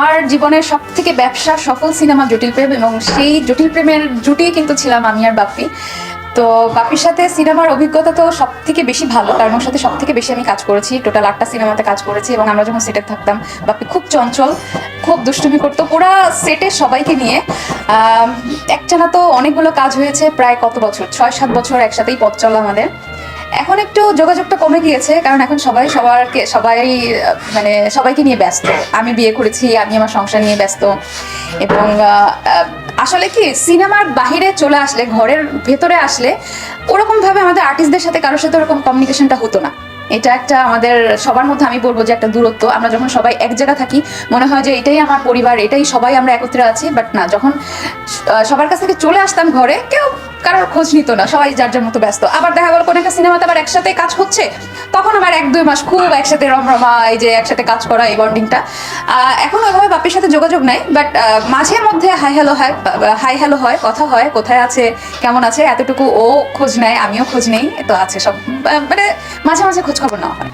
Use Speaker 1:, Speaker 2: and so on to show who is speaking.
Speaker 1: আমার জীবনের সব থেকে ব্যবসা সফল সিনেমা জটিল প্রেম এবং সেই জটিল প্রেমের জুটি কিন্তু ছিলাম আমি আর বাপ্পি। তো বাপির সাথে সিনেমার অভিজ্ঞতা তো সব থেকে বেশি ভালো, কারণ ওর সাথে সব থেকে বেশি আমি কাজ করেছি। টোটাল আটটা সিনেমাতে কাজ করেছি এবং আমরা যখন সেটে থাকতাম বাপি খুব চঞ্চল, খুব দুষ্টুমি করতো পুরা সেটে সবাইকে নিয়ে। একটানা তো অনেকগুলো কাজ হয়েছে, প্রায় কত বছর? ছয়, সাত বছর একসাথেই পথ চলা আমাদের। এখন একটু যোগাযোগটা কমে গিয়েছে, কারণ এখন সবাই সবারকে, সবাই মানে সবাইকে নিয়ে ব্যস্ত। আমি বিয়ে করেছি, আমি আমার সংসার নিয়ে ব্যস্ত। এবং আসলে কি, সিনেমার বাহিরে চলে আসলে, ঘরের ভেতরে আসলে ওরকম ভাবে আমাদের আর্টিস্টদের সাথে কারোর সাথে ওরকম কমিউনিকেশনটা হতো না। এটা একটা আমাদের, সবার মধ্যে আমি বলব যে একটা দূরত্ব। আমরা যখন সবাই এক জায়গা থাকি, মনে হয় যে এটাই আমার পরিবার, এটাই সবাই আমরা একত্রে আছি। বাট না, যখন সবার কাছ থেকে চলে আসতাম ঘরে, কেউ কারোর খোঁজ নিত না, সবাই যার যার মতো ব্যস্ত। আবার দেখা গেল কোনো একটা সিনেমাতে আবার একসাথে কাজ হচ্ছে। তখন আবার এক দুই মাস খুব একসাথে রমরমা, এই যে একসাথে কাজ করা, এই বন্ডিংটা এখন ওইভাবে বাপের সাথে যোগাযোগ নাই বাট মাঝে মধ্যে হাই হ্যালো হয় হাই হ্যালো হয়, কথা হয়, কোথায় আছে, কেমন আছে, এতটুকু ও খোঁজ নেয়, আমিও খোঁজ নেই, তো আছে সব। মানে মাঝে মাঝে খোঁজ খবর নেওয়া হয়।